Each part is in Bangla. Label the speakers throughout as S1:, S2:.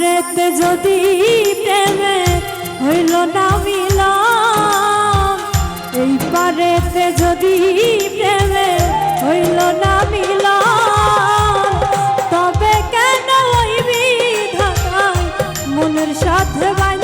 S1: ঘরেতে যদি প্রেমে হইল না মিলা এই পারেতে যদি প্রেমে হইল না মিলা তবে কেন ওই ঢাকায় মনের সাথে বাই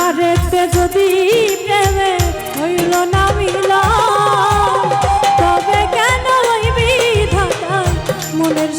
S1: পারেতে যদি প্রেমে হইল না মিল তবে কেন হইবি ধাতার মনের